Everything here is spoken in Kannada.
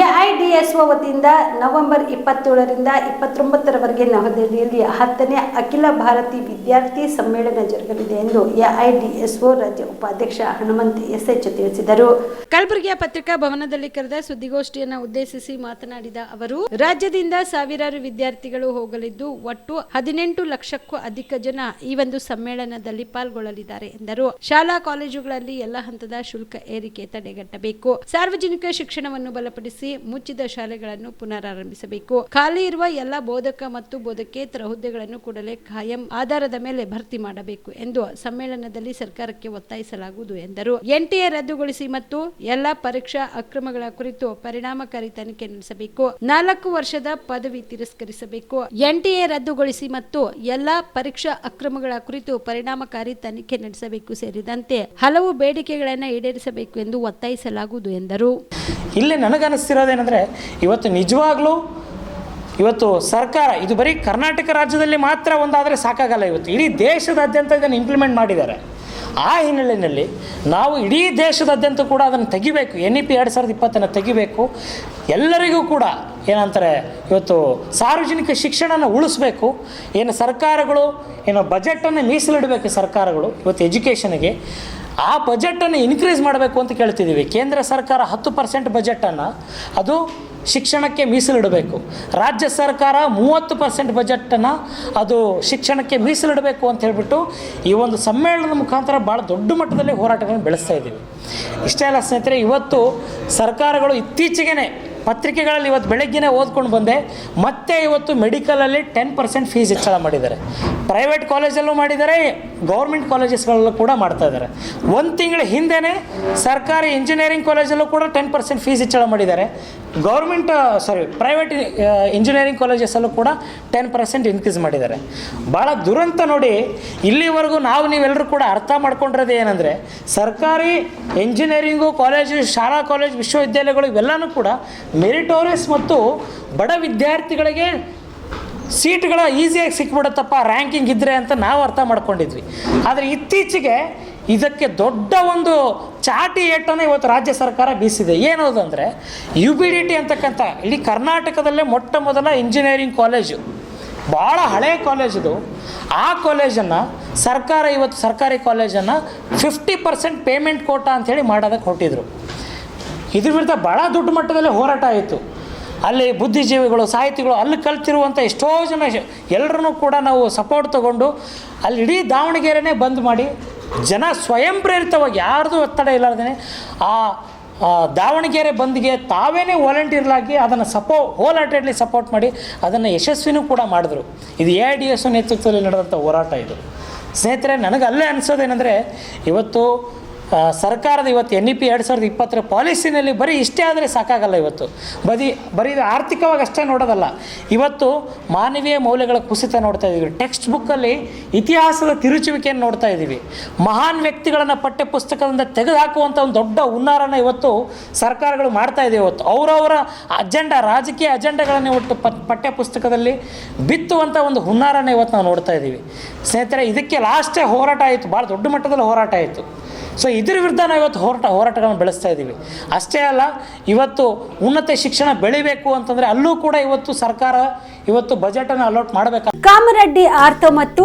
ಎಐಡಿಎಸ್ಒ ವತಿಯಿಂದ ನವೆಂಬರ್ ಇಪ್ಪತ್ತೇಳರಿಂದ ಇಪ್ಪತ್ತೊಂಬತ್ತರವರೆಗೆ ನವದೆಹಲಿಯಲ್ಲಿ ಹತ್ತನೇ ಅಖಿಲ ಭಾರತಿ ವಿದ್ಯಾರ್ಥಿ ಸಮ್ಮೇಳನ ಜರುಗಲಿದೆ ಎಂದು ಎಐಡಿಎಸ್ಒ ರಾಜ್ಯ ಉಪಾಧ್ಯಕ್ಷ ಹನುಮಂತ್ ಎಸ್ಎಚ್ ತಿಳಿಸಿದರು. ಕಲಬುರಗಿಯ ಪತ್ರಿಕಾ ಭವನದಲ್ಲಿ ಕರೆದ ಸುದ್ದಿಗೋಷ್ಠಿಯನ್ನು ಉದ್ದೇಶಿಸಿ ಮಾತನಾಡಿದ ಅವರು, ರಾಜ್ಯದಿಂದ ಸಾವಿರಾರು ವಿದ್ಯಾರ್ಥಿಗಳು ಹೋಗಲಿದ್ದು ಒಟ್ಟು ಹದಿನೆಂಟು ಲಕ್ಷಕ್ಕೂ ಅಧಿಕ ಜನ ಈ ಒಂದು ಸಮ್ಮೇಳನದಲ್ಲಿ ಪಾಲ್ಗೊಳ್ಳಲಿದ್ದಾರೆ ಎಂದರು. ಶಾಲಾ ಕಾಲೇಜುಗಳಲ್ಲಿ ಎಲ್ಲ ಹಂತದ ಶುಲ್ಕ ಏರಿಕೆ ತಡೆಗಟ್ಟಬೇಕು. ಸಾರ್ವಜನಿಕ ಶಿಕ್ಷಣವನ್ನು ಬಲಪಡಿಸಿ ಮುಚ್ಚಿದ ಶಾಲೆಗಳನ್ನು ಪುನರಾರಂಭಿಸಬೇಕು. ಖಾಲಿ ಇರುವ ಎಲ್ಲ ಬೋಧಕ ಮತ್ತು ಬೋಧಕೇತರ ಹುದ್ದೆಗಳನ್ನು ಕೂಡಲೇ ಖಾಯಂ ಆಧಾರದ ಮೇಲೆ ಭರ್ತಿ ಮಾಡಬೇಕು ಎಂದು ಸಮ್ಮೇಳನದಲ್ಲಿ ಸರ್ಕಾರಕ್ಕೆ ಒತ್ತಾಯಿಸಲಾಗುವುದು ಎಂದರು. ಎನ್ಟಿಎ ರದ್ದುಗೊಳಿಸಿ ಮತ್ತು ಎಲ್ಲ ಪರೀಕ್ಷಾ ಅಕ್ರಮಗಳ ಕುರಿತು ಪರಿಣಾಮಕಾರಿ ತನಿಖೆ ನಡೆಸಬೇಕು. ನಾಲ್ಕು ವರ್ಷದ ಪದವಿ ತಿರಸ್ಕರಿಸಬೇಕು. ಎನ್ಟಿಎ ರದ್ದುಗೊಳಿಸಿ ಮತ್ತು ಎಲ್ಲಾ ಪರೀಕ್ಷಾ ಅಕ್ರಮಗಳ ಕುರಿತು ಪರಿಣಾಮಕಾರಿ ತನಿಖೆ ನಡೆಸಬೇಕು ಸೇರಿದಂತೆ ಹಲವು ಬೇಡಿಕೆಗಳನ್ನು ಈಡೇರಿಸಬೇಕು ಎಂದು ಒತ್ತಾಯಿಸಲಾಗುವುದು ಎಂದರು. ಇಲ್ಲಿ ನನಗನ್ನಿಸ್ತಿರೋದೇನೆಂದರೆ ಇವತ್ತು ನಿಜವಾಗ್ಲೂ ಇವತ್ತು ಸರ್ಕಾರ, ಇದು ಬರೀ ಕರ್ನಾಟಕ ರಾಜ್ಯದಲ್ಲಿ ಮಾತ್ರ ಒಂದಾದರೆ ಸಾಕಾಗಲ್ಲ ಇವತ್ತು. ಇಡೀ ದೇಶದಾದ್ಯಂತ ಇದನ್ನು ಇಂಪ್ಲಿಮೆಂಟ್ ಮಾಡಿದ್ದಾರೆ. ಆ ಹಿನ್ನೆಲೆಯಲ್ಲಿ ನಾವು ಇಡೀ ದೇಶದಾದ್ಯಂತ ಕೂಡ ಅದನ್ನು ತೆಗಿಬೇಕು. ಎನ್ ಇ ಪಿ ಎರಡು ಸಾವಿರದ ಇಪ್ಪತ್ತನ್ನು ತೆಗಿಬೇಕು. ಎಲ್ಲರಿಗೂ ಕೂಡ ಏನಂತಾರೆ, ಇವತ್ತು ಸಾರ್ವಜನಿಕ ಶಿಕ್ಷಣನ ಉಳಿಸ್ಬೇಕು. ಏನು ಸರ್ಕಾರಗಳು, ಏನು ಬಜೆಟನ್ನು ಮೀಸಲಿಡಬೇಕು ಸರ್ಕಾರಗಳು, ಇವತ್ತು ಎಜುಕೇಷನ್ಗೆ ಆ ಬಜೆಟನ್ನು ಇನ್ಕ್ರೀಸ್ ಮಾಡಬೇಕು ಅಂತ ಕೇಳ್ತಿದ್ದೀವಿ. ಕೇಂದ್ರ ಸರ್ಕಾರ ಹತ್ತು ಪರ್ಸೆಂಟ್ ಬಜೆಟನ್ನು ಅದು ಶಿಕ್ಷಣಕ್ಕೆ ಮೀಸಲಿಡಬೇಕು. ರಾಜ್ಯ ಸರ್ಕಾರ ಮೂವತ್ತು ಪರ್ಸೆಂಟ್ ಬಜೆಟನ್ನು ಅದು ಶಿಕ್ಷಣಕ್ಕೆ ಮೀಸಲಿಡಬೇಕು ಅಂತ ಹೇಳಿಬಿಟ್ಟು ಈ ಒಂದು ಸಮ್ಮೇಳನದ ಮುಖಾಂತರ ಭಾಳ ದೊಡ್ಡ ಮಟ್ಟದಲ್ಲಿ ಹೋರಾಟಗಳನ್ನು ಬೆಳೆಸ್ತಾ ಇದ್ದೀವಿ. ಇಷ್ಟೇ ಅಲ್ಲ ಸ್ನೇಹಿತರೆ, ಇವತ್ತು ಸರ್ಕಾರಗಳು ಇತ್ತೀಚೆಗೆ ಪತ್ರಿಕೆಗಳಲ್ಲಿ ಇವತ್ತು ಬೆಳಗ್ಗೆನೇ ಓದ್ಕೊಂಡು ಬಂದೆ. ಮತ್ತೆ ಇವತ್ತು ಮೆಡಿಕಲಲ್ಲಿ ಟೆನ್ ಪರ್ಸೆಂಟ್ ಫೀಸ್ ಹೆಚ್ಚಳ ಮಾಡಿದ್ದಾರೆ. ಪ್ರೈವೇಟ್ ಕಾಲೇಜಲ್ಲೂ ಮಾಡಿದ್ದಾರೆ ಗೌರ್ಮೆಂಟ್ ಕಾಲೇಜಸ್ಗಳಲ್ಲೂ ಕೂಡ ಮಾಡ್ತಾ ಇದ್ದಾರೆ. ಒಂದು ತಿಂಗಳ ಹಿಂದೆಯೇ ಸರ್ಕಾರಿ ಇಂಜಿನಿಯರಿಂಗ್ ಕಾಲೇಜಲ್ಲೂ ಕೂಡ ಟೆನ್ ಪರ್ಸೆಂಟ್ ಫೀಸ್ ಹೆಚ್ಚಳ ಮಾಡಿದ್ದಾರೆ. ಗೌರ್ಮೆಂಟ್ ಸಾರಿ ಪ್ರೈವೇಟ್ ಇಂಜಿನಿಯರಿಂಗ್ ಕಾಲೇಜಸಲ್ಲೂ ಕೂಡ ಟೆನ್ ಪರ್ಸೆಂಟ್ ಇನ್ಕ್ರೀಸ್ ಮಾಡಿದ್ದಾರೆ. ಭಾಳ ದುರಂತ ನೋಡಿ, ಇಲ್ಲಿವರೆಗೂ ನಾವು ನೀವೆಲ್ಲರೂ ಕೂಡ ಅರ್ಥ ಮಾಡ್ಕೊಂಡಿರೋದು ಏನಂದರೆ, ಸರ್ಕಾರಿ ಇಂಜಿನಿಯರಿಂಗು ಕಾಲೇಜು ಶಾಲಾ ಕಾಲೇಜ್ ವಿಶ್ವವಿದ್ಯಾಲಯಗಳು ಇವೆಲ್ಲನೂ ಕೂಡ ಮೆರಿಟೋರಿಯಸ್ ಮತ್ತು ಬಡ ವಿದ್ಯಾರ್ಥಿಗಳಿಗೆ ಸೀಟ್ಗಳ ಈಸಿಯಾಗಿ ಸಿಕ್ಬಿಡುತ್ತಪ್ಪ ರ್ಯಾಂಕಿಂಗ್ ಇದ್ದರೆ ಅಂತ ನಾವು ಅರ್ಥ ಮಾಡ್ಕೊಂಡಿದ್ವಿ. ಆದರೆ ಇತ್ತೀಚೆಗೆ ಇದಕ್ಕೆ ದೊಡ್ಡ ಒಂದು ಚಾಟಿ ಏಟನ್ನು ಇವತ್ತು ರಾಜ್ಯ ಸರ್ಕಾರ ಬೀಸಿದೆ. ಏನದು ಅಂದರೆ ಯು ಬಿ ಡಿ ಟಿ ಅಂತಕ್ಕಂಥ, ಇಡೀ ಕರ್ನಾಟಕದಲ್ಲೇ ಮೊಟ್ಟ ಮೊದಲ ಇಂಜಿನಿಯರಿಂಗ್ ಕಾಲೇಜು ಭಾಳ ಹಳೆಯ ಕಾಲೇಜಿದು ಆ ಕಾಲೇಜನ್ನು ಸರ್ಕಾರ ಇವತ್ತು ಸರ್ಕಾರಿ ಕಾಲೇಜನ್ನು ಫಿಫ್ಟಿ ಪರ್ಸೆಂಟ್ ಪೇಮೆಂಟ್ ಕೋಟಾ ಅಂಥೇಳಿ ಮಾಡೋದಕ್ಕೆ ಹೊರಟಿದ್ರು. ಇದ್ರ ವಿರುದ್ಧ ಭಾಳ ದೊಡ್ಡ ಮಟ್ಟದಲ್ಲಿ ಹೋರಾಟ ಆಯಿತು. ಅಲ್ಲಿ ಬುದ್ಧಿಜೀವಿಗಳು, ಸಾಹಿತಿಗಳು ಅಲ್ಲಿ ಕಲ್ತಿರುವಂಥ ಎಷ್ಟೋ ಜನ ಎಲ್ಲರನ್ನೂ ಕೂಡ ನಾವು ಸಪೋರ್ಟ್ ತಗೊಂಡು ಅಲ್ಲಿ ಇಡೀ ದಾವಣಗೆರೆನೇ ಬಂದ್ ಮಾಡಿ ಜನ ಸ್ವಯಂ ಪ್ರೇರಿತವಾಗಿ ಯಾರ್ದು ಒತ್ತಡ ಇಲ್ಲಾರ್ದೇ ಆ ದಾವಣಗೆರೆ ಬಂದ್ಗೆ ತಾವೇನೇ ವಾಲಂಟಿಯರ್ಲಾಗಿ ಅದನ್ನು ಸಪೋ ಹೋಲ್ ಹಾರ್ಟೆಡ್ಲಿ ಸಪೋರ್ಟ್ ಮಾಡಿ ಅದನ್ನು ಯಶಸ್ವಿನೂ ಕೂಡ ಮಾಡಿದ್ರು. ಇದು ಎ ಐ ಡಿ ಎಸ್ ನೇತೃತ್ವದಲ್ಲಿ ನಡೆದಂಥ ಹೋರಾಟ ಇದು. ಸ್ನೇಹಿತರೆ ನನಗೆ ಅಲ್ಲೇ ಅನಿಸೋದೇನೆಂದರೆ ಇವತ್ತು ಸರ್ಕಾರದ ಇವತ್ತು ಎನ್ ಇ ಪಿ ಎರಡು ಸಾವಿರದ ಇಪ್ಪತ್ತರ ಪಾಲಿಸಿನಲ್ಲಿ ಬರೀ ಇಷ್ಟೇ ಆದರೆ ಸಾಕಾಗಲ್ಲ ಇವತ್ತು. ಬದಿ, ಬರೀ ಆರ್ಥಿಕವಾಗಿ ಅಷ್ಟೇ ನೋಡೋದಲ್ಲ. ಇವತ್ತು ಮಾನವೀಯ ಮೌಲ್ಯಗಳ ಕುಸಿತ ನೋಡ್ತಾ ಇದ್ದೀವಿ ಟೆಕ್ಸ್ಟ್ ಬುಕ್ಕಲ್ಲಿ ಇತಿಹಾಸದ ತಿರುಚುವಿಕೆಯನ್ನು ನೋಡ್ತಾ ಇದ್ದೀವಿ ಮಹಾನ್ ವ್ಯಕ್ತಿಗಳನ್ನು ಪಠ್ಯ ಪುಸ್ತಕದಿಂದ ತೆಗೆದುಹಾಕುವಂಥ ಒಂದು ದೊಡ್ಡ ಹುನ್ನಾರನ ಇವತ್ತು ಸರ್ಕಾರಗಳು ಮಾಡ್ತಾ ಇದೆ ಇವತ್ತು. ಅವರವರ ಅಜೆಂಡಾ ರಾಜಕೀಯ ಅಜೆಂಡಾಗಳನ್ನು ಇವತ್ತು ಪಠ್ಯ ಪುಸ್ತಕದಲ್ಲಿ ಬಿತ್ತುವಂಥ ಒಂದು ಹುನ್ನಾರನ ಇವತ್ತು ನಾವು ನೋಡ್ತಾ ಇದ್ದೀವಿ ಸ್ನೇಹಿತರೆ, ಇದಕ್ಕೆ ಲಾಸ್ಟೇ ಹೋರಾಟ ಆಯಿತು. ಭಾಳ ದೊಡ್ಡ ಮಟ್ಟದಲ್ಲಿ ಹೋರಾಟ ಆಯಿತು. ಸೊ ಇದ್ರ ವಿರುದ್ಧ ನಾವು ಇವತ್ತು ಹೋರಾಟ, ಹೋರಾಟಗಳನ್ನು ಬೆಳೆಸ್ತಾ ಇದ್ದೀವಿ ಅಷ್ಟೇ ಅಲ್ಲ, ಇವತ್ತು ಉನ್ನತ ಶಿಕ್ಷಣ ಬೆಳಿಬೇಕು ಅಂತಂದರೆ ಅಲ್ಲೂ ಕೂಡ ಇವತ್ತು ಸರ್ಕಾರ ಇವತ್ತು ಬಜೆಟನ್ನು ಅಲೋಟ್ ಮಾಡಬೇಕು ಕಾಮರೆಡ್ಡಿ ಆರ್ತ ಮತ್ತು